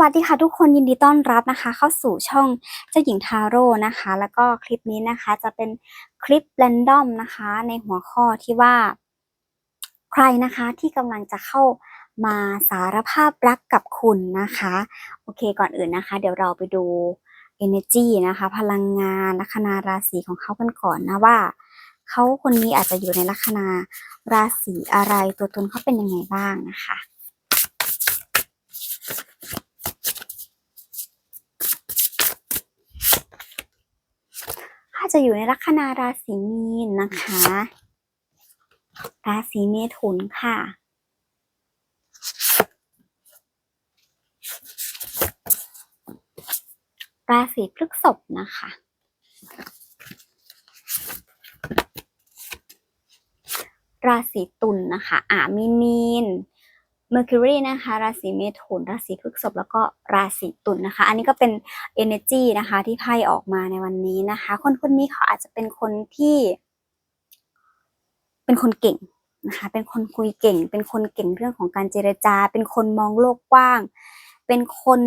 วัสดีค่ะทุกคนยินดีต้อนรับนะคะ เข้าสู่ช่องเจ้าหญิงทาโร่นะคะ แล้วก็คลิปนี้นะคะจะเป็นคลิปแรนดอมนะคะ ในหัวข้อที่ว่า ใครนะคะที่กำลังจะเข้ามาสารภาพรักกับคุณนะคะ โอเคก่อนอื่นนะคะ เดี๋ยวเราไปดู energy นะคะ พลังงานลัคนาราศีของเขากันก่อนนะว่าเขาคนนี้อาจจะอยู่ในลัคนาราศีอะไรตัวตนเขาเป็นยังไงบ้างนะคะ ถ้า จะอยู่ในลัคนาราศีมีนนะคะ ราศีเมถุนค่ะ ราศีพฤษภนะคะ ราศีตุลนะคะ อ่ามีมีน Mercury นะคะราศีเมถุน ราศีพฤษภแล้วก็ราศีตุลนะคะ อันนี้ก็เป็น energy นะคะที่ไพ่ออกมาในวันนี้นะคะ คนคนนี้เขาอาจจะเป็นคนที่ เป็นคนเก่งนะคะ เป็นคนคุยเก่ง เป็นคนเก่งเรื่องของการเจรจา เป็นคนมองโลกกว้าง เป็นคน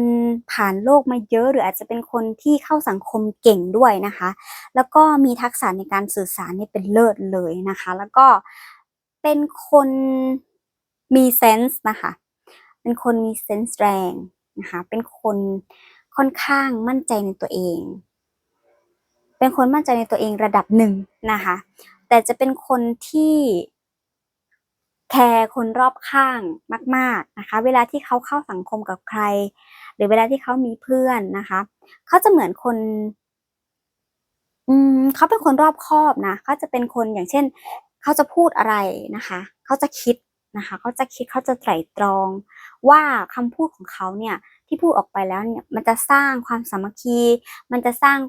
ผ่านโลกมาเยอะ หรืออาจจะเป็นคนที่เข้าสังคมเก่งด้วยนะคะ แล้วก็มีทักษะในการสื่อสารนี่เป็นเลิศเลยนะคะ แล้วก็เป็นคน มีเซนส์นะคะ เป็นคนมีเซนส์แรงนะคะ เป็นคนค่อนข้างมั่นใจในตัวเอง เป็นคนมั่นใจในตัวเองระดับหนึ่งนะคะ แต่จะเป็นคนที่แคร์คนรอบข้างมาก ๆนะคะ เวลาที่เขาเข้าสังคมกับใคร หรือเวลาที่เขามีเพื่อนนะคะ เขาจะเหมือนคนอืมเขาเป็นคนรอบคอบนะเขาจะเป็นคนอย่างเช่น เขาจะพูดอะไรนะคะ เขาจะคิด นะคะเขาจะคิดเขาจะไตร่ตรอง ว่าคำพูดของเขาเนี่ยที่พูดออกไปแล้วเนี่ยมันจะสร้างความสามัคคี มันจะสร้าง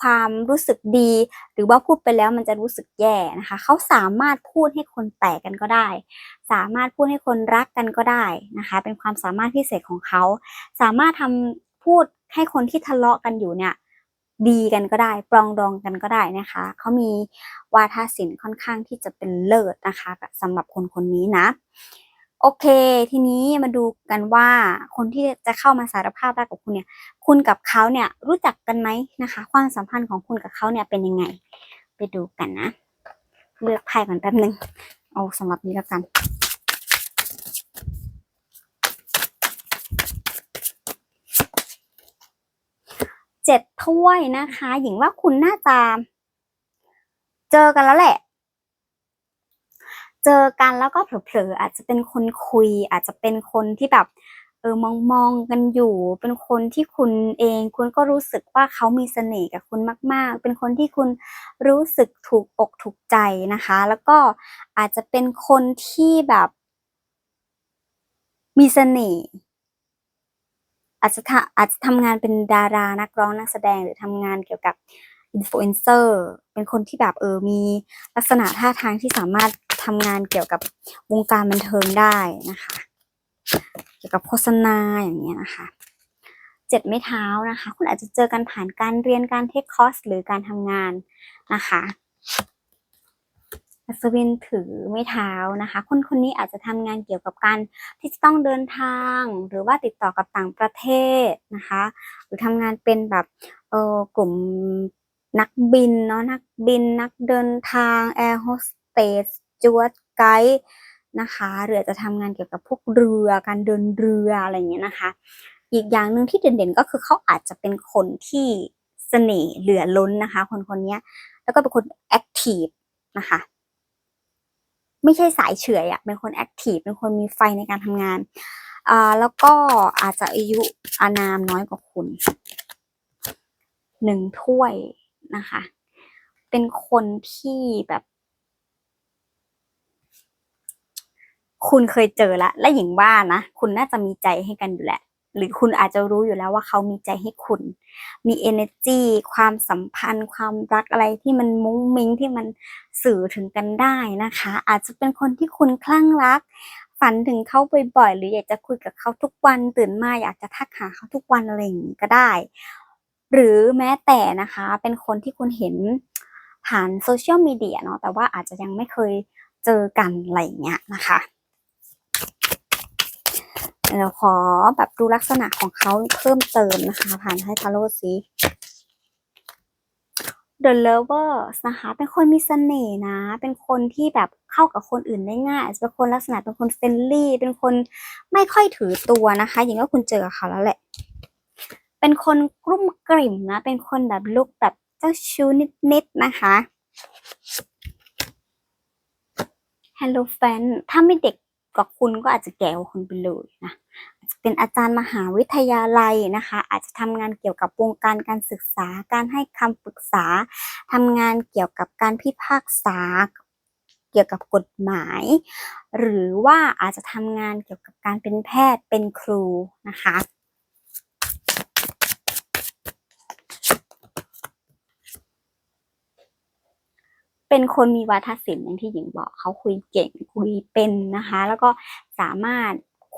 ความรู้สึกดี หรือว่าพูดไปแล้วมันจะรู้สึกแย่นะคะเขาสามารถพูดให้คนแตกกันก็ได้ สามารถพูดให้คนรักกันก็ได้นะคะ เป็นความสามารถพิเศษของเขา สามารถทำพูดให้คนที่ทะเลาะกันอยู่เนี่ย ดีกันก็ได้ ปรองดองกันก็ได้นะคะเขามีวาทศิลป์ค่อนข้างที่จะเป็นเลิศนะคะสำหรับคนคนนี้นะ โอเค ทีนี้มาดูกันว่าคนที่จะเข้ามาสารภาพรักกับคุณเนี่ย คุณกับเขาเนี่ยรู้จักกันไหมนะคะ ความสัมพันธ์ของคุณกับเขาเนี่ยเป็นยังไง ไปดูกันนะ เลือกไพ่ก่อนแป๊บนึงเอาสำหรับนี้แล้วกัน เจ็ดถ้วยนะคะ หญิงว่าคุณน่าจะเจอกันแล้วแหละ เจอกันแล้วก็เผลอๆอาจจะเป็นคนคุย อาจจะเป็นคนที่แบบเออมองมองกันอยู่ เป็นคนที่คุณเอง คุณก็รู้สึกว่าเขามีเสน่ห์กับคุณมาก ๆ เป็นคนที่คุณรู้สึกถูกอกถูกใจนะคะ แล้วก็อาจจะเป็นคนที่แบบ มีเสน่ห์ อาจจะทะอาจจะทำงานเป็นดารานักร้องนักแสดงหรือทำงานเกี่ยวกับอินฟลูเอนเซอร์เป็นคนที่แบบเออมีลักษณะท่าทางที่สามารถทำงานเกี่ยวกับวงการบันเทิงได้นะคะ เกี่ยวกับโฆษณาอย่างเงี้ยนะคะเจ็ดไม้เท้านะคะ คุณอาจจะเจอกันผ่านการเรียนการเทคคอร์สหรือการทำงานนะคะ อัศวินถือไม้เท้านะคะ คนคนนี้อาจจะทำงานเกี่ยวกับการที่จะต้องเดินทาง หรือว่าติดต่อกับต่างประเทศนะคะ หรือทำงานเป็นแบบเออกลุ่มนักบินเนาะนักบินนักเดินทางแอร์โฮสเตสจวดไกด์นะคะหรืออาจจะทำงานเกี่ยวกับพวกเรือการเดินเรืออะไรอย่างเงี้ยนะคะ อีกอย่างหนึ่งที่เด่นๆก็คือเขาอาจจะเป็นคนที่เสน่ห์เหลือล้นนะคะ คนคนนี้แล้วก็เป็นคนแอคทีฟนะคะ ไม่ใช่สายเฉยอะเป็นคนแอคทีฟเป็นคนมีไฟในการทำงานอ่าแล้วก็อาจจะอายุอานามน้อยกว่าคุณหนึ่งถ้วยนะคะ เป็นคนที่แบบ คุณเคยเจอละ และหญิงว่านะ คุณน่าจะมีใจให้กันอยู่แหละ หรือคุณอาจจะรู้อยู่แล้วว่าเขามีใจให้คุณ มี energy ความสัมพันธ์ ความรักอะไรที่มันมุ้งมิ้งที่มันสื่อถึงกันได้นะคะ อาจจะเป็นคนที่คุณคลั่งรัก ฝันถึงเขาบ่อยๆหรืออยากจะคุยกับเขาทุกวันตื่นมาอยากจะทักหาเขาทุกวันอะไรอย่างนี้ก็ได้ หรือแม้แต่นะคะ เป็นคนที่คุณเห็นผ่านโซเชียลมีเดียเนาะแต่ว่าอาจจะยังไม่เคยเจอกันอะไรอย่างเงี้ยนะคะ เดี๋ยวขอแบบดูลักษณะของเขาเพิ่มเติมนะคะ ผ่านให้ทาโร่ซิ The Lovers นะคะเป็นคนมีเสน่ห์นะ เป็นคนที่แบบเข้ากับคนอื่นได้ง่ายอาจจะเป็นคนลักษณะเป็นคนเฟรนลี่ เป็นคนไม่ค่อยถือตัวนะคะ อย่างว่าคุณเจอเขาแล้วแหละ เป็นคนกลุ้มกลิ่มนะ เป็นคนแบบลุกแบบเจ้าชู้นิดๆนะคะ Hello Fan ถ้าไม่เด็ก กว่าคุณก็อาจจะแก่กว่าคุณไปเลยนะอาจจะเป็นอาจารย์มหาวิทยาลัยนะคะ อาจจะทำงานเกี่ยวกับวงการการศึกษา การให้คำปรึกษาทำงานเกี่ยวกับการพิพากษาเกี่ยวกับกฎหมาย หรือว่าอาจจะทำงานเกี่ยวกับการเป็นแพทย์เป็นครูนะคะ เป็นคนมีวาทศิลป์อย่างที่หญิงบอกเขาคุยเก่งคุยเป็นนะคะ แล้วก็สามารถ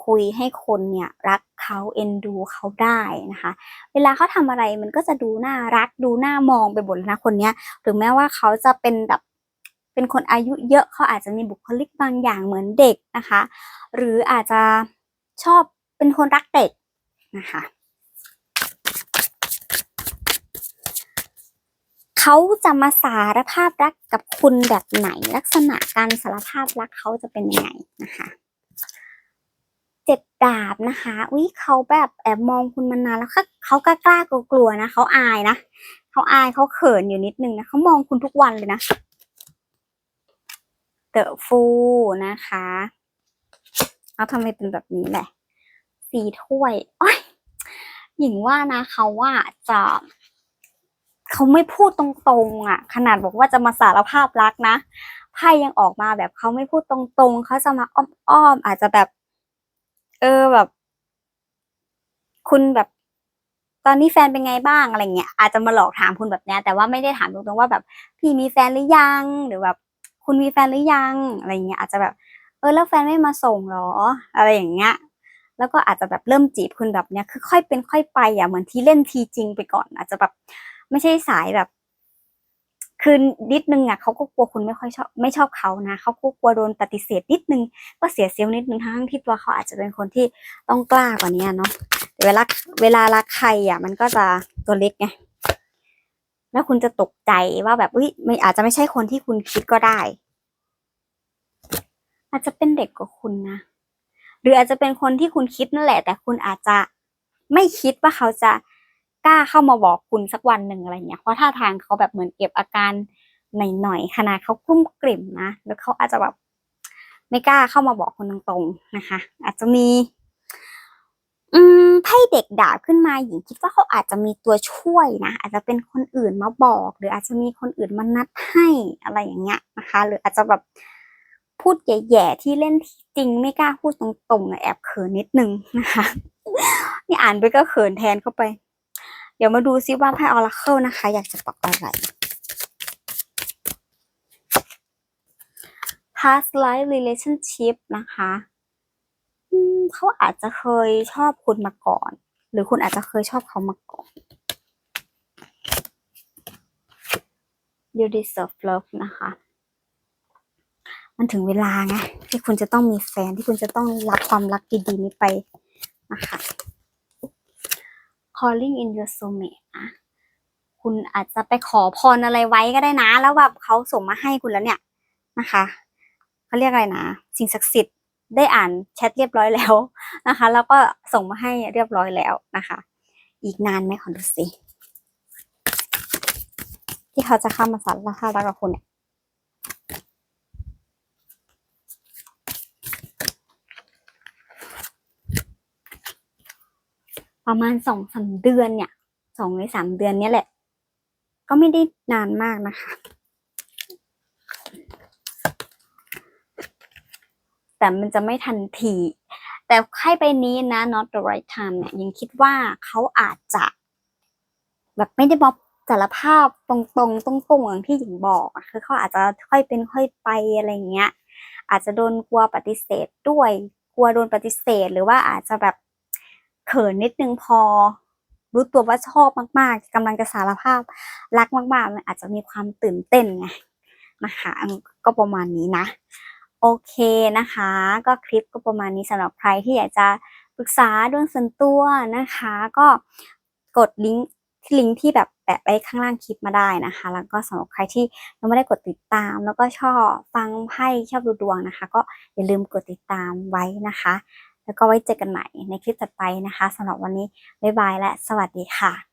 คุยให้คนเนี่ยรักเขาเอ็นดูเขาได้นะคะ เวลาเขาทำอะไรมันก็จะดูน่ารักดูน่ามองไปหมดนะคนเนี้ยถึงแม้ว่าเขาจะเป็นแบบเป็นคนอายุเยอะเขาอาจจะมีบุคลิกบางอย่างเหมือนเด็กนะคะ หรืออาจจะชอบเป็นคนรักเด็กนะคะ เขาจะมาสารภาพรักกับคุณแบบไหน ลักษณะการสารภาพรักเขาจะเป็นยังไงนะคะ เจ็ดดาบนะคะอุ้ยเขาแบบแอบมองคุณมานานแล้วเขาเขากล้ากล้ากลัวๆนะเขาอายนะเขาอายเขาเขินอยู่นิดนึงนะเขามองคุณทุกวันเลยนะเดอะฟูนะคะเอาทำไมเป็นแบบนี้แหละ สีถ้วยอ้ยหญิงว่านะเขาว่าจะ เขาไม่พูดตรงๆอะ ขนาดบอกว่าจะมาสารภาพรักนะไพ่ยังออกมาแบบเขาไม่พูดตรงๆเขาจะมาอ้อมๆอาจจะแบบ เออแบบ คุณแบบตอนนี้แฟนเป็นไงบ้างอะไรเงี้ยอาจจะมาหลอกถามคุณแบบเนี้ยแต่ว่าไม่ได้ถามตรงๆว่าแบบ พี่มีแฟนหรือยังหรือแบบ คุณมีแฟนหรือยังอะไรเงี้ยอาจจะแบบ เออแล้วแฟนไม่มาส่งหรอ อะไรอย่างเงี้ย แล้วก็อาจจะแบบเริ่มจีบคุณแบบเนี้ยคือค่อยเป็นค่อยไปอะเหมือนที่เล่นทีจริงไปก่อน อาจจะแบบ ไม่ใช่สายแบบคือนิดนึงอะเขาก็กลัวคุณไม่ค่อยชอบไม่ชอบเขานะเขาก็กลัวโดนปฏิเสธนิดนึง ก็เสียเซลล์นิดนึงทั้งที่ตัวเขาอาจจะเป็นคนที่ต้องกล้ากว่านี้เนาะแต่เวลาเวลารักใครอะ มันก็จะตัวเล็กไงแล้วคุณจะตกใจว่าแบบอุ้ยไม่อาจจะไม่ใช่คนที่คุณคิดก็ได้ อาจจะเป็นเด็กกว่าคุณนะหรืออาจจะเป็นคนที่คุณคิดนั่นแหละ แต่คุณอาจจะไม่คิดว่าเขาจะ ล้าเข้ามาบอกคุณสักวันหนึ่งอะไรเงี้ยเพราะท่าทางเขาแบบเหมือนเก็บอาการหน่อยๆขนาดเขากลุ้มกลิ่มนะแล้วเขาอาจจะแบบไม่กล้าเข้ามาบอกคุณตรงๆนะคะ อาจจะมี อืมไพ่เด็กดาบขึ้นมาหญิงคิดว่าเขาอาจจะมีตัวช่วยนะอาจจะเป็นคนอื่นมาบอก หรืออาจจะมีคนอื่นมานัดให้อะไรอย่างเงี้ยนะคะ หรืออาจจะแบบพูดแย่ๆที่เล่นที่จริงไม่กล้าพูดตรงๆแอบเขินนิดนึงนะคะ นี่อ่านไปก็เขินแทนเข้าไป เดี๋ยวมาดูซิว่าไพ่ออราเคิลนะคะ อยากจะบอกอะไร past life relationship นะคะเขาอาจจะเคยชอบคุณมาก่อน หรือคุณอาจจะเคยชอบเขามาก่อน you deserve love นะคะ มันถึงเวลาไงที่คุณจะต้องมีแฟนที่คุณจะต้องรับความรักดีๆนี้ไปนะคะ calling in your soulmate นะ คุณอาจจะไปขอพรอะไรไว้ก็ได้นะ แล้วแบบเขาส่งมาให้คุณแล้วเนี่ยนะคะเขาเรียกอะไรนะ สิ่งศักดิ์สิทธิ์ได้อ่านแชทเรียบร้อยแล้วนะคะ แล้วก็ส่งมาให้เรียบร้อยแล้วนะคะ อีกนานไหมขอดูสิที่เขาจะเข้ามาสารภาพรักกับคุณเนี่ย ประมาณสองสามเดือนเนี่ยสองหรือสามเดือนเนี้ยแหละ ก็ไม่ได้นานมากนะคะ แต่มันจะไม่ทันที แต่ไพ่ใบนี้นะ not the right time เนี่ยยังคิดว่าเขาอาจจะ แบบไม่ได้บอกสารภาพตรงๆตรงๆอย่างที่หญิงบอกคือเขาอาจจะค่อยเป็นค่อยไปอะไรเงี้ย อาจจะโดนกลัวปฏิเสธด้วย กลัวโดนปฏิเสธ หรือว่าอาจจะแบบ เขินนิดนึงพอ รู้ตัวว่าชอบมากๆกำลังจะสารภาพรักมาก ๆ มันอาจจะมีความตื่นเต้นไงนะคะก็ประมาณนี้นะ โอเคนะคะ ก็คลิปก็ประมาณนี้สำหรับใครที่อยากจะปรึกษาเรื่องส่วนตัวนะคะ ก็กดลิงก์ที่ลิงก์ที่แบบแปะไว้ข้างล่างคลิปมาได้นะคะ แล้วก็สำหรับใครที่ยังไม่ได้กดติดตาม แล้วก็ชอบฟังไพ่ชอบดูดวงนะคะ ก็อย่าลืมกดติดตามไว้นะคะ แล้วก็ไว้เจอกันใหม่ในคลิปถัดไปนะคะสำหรับวันนี้บ๊ายบายและสวัสดีค่ะ